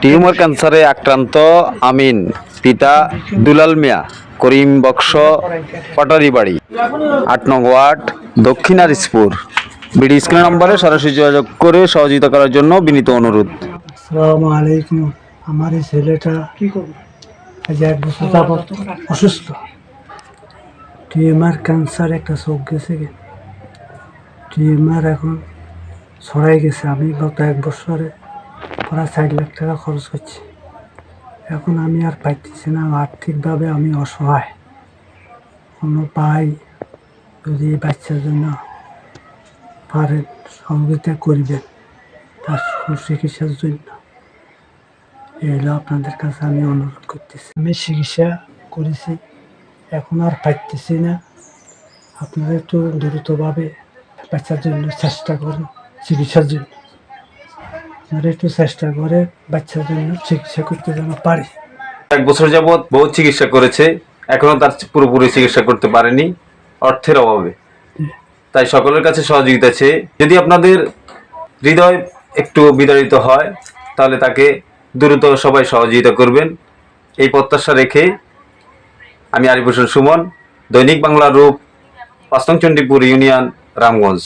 Tumour ক্যান্সারে আক্রান্ত আমিন, পিতা দুলাল মিয়া, করিম বক্স পাটারি বাড়ি আট নং ওয়ার্ড, দক্ষিণ আরিসপুর বিডি স্ক্রিন নম্বরে সরাসরি যোগাযোগ করে সহযোগিতা করার জন্য বিনীত অনুরোধ। আমার এই ছেলেটা আজ এক বছর যাবত অসুস্থ। টিএমআর ক্যান্সার একটা চোখ গেছে গে। টিএমআর এখন ছড়াই গেছে। আমি গত এক বছরে প্রায় ষাট লাখ টাকা খরচ করছি। এখন আমি আর পাইতেছি না। আর্থিকভাবে আমি অসহায়। কোনো পাই যদি বাচ্চার জন্য পারেন সহযোগিতা করবেন তার সুচিকিৎসার জন্য। এই হলো আপনাদের কাছে আমি অনুরোধ করতেছি। আমি চিকিৎসা করেছি, এখন আর পাইতেছি না। আপনারা একটু দ্রুতভাবে বাচ্চার জন্য চেষ্টা করুন, চিকিৎসার জন্য। আপনারা একটু চেষ্টা করে বাচ্চার জন্য চিকিৎসা করতে যেন পারি। এক বছর যাবৎ বহু চিকিৎসা করেছে, এখনও তার পুরোপুরি চিকিৎসা করতে পারেনি, অর্থের অভাবে। তাই সকলের কাছে সহযোগিতা চেয়ে যদি আপনাদের হৃদয় একটু বিতাড়িত হয়, তাহলে তাকে দ্রুত সবাই সহযোগিতা করবেন। এই প্রত্যাশা রেখে আমি হোসেন সুমন, দৈনিক বাংলা রূপ পাঁচনং চণ্ডীপুর ইউনিয়ন, রামগঞ্জ।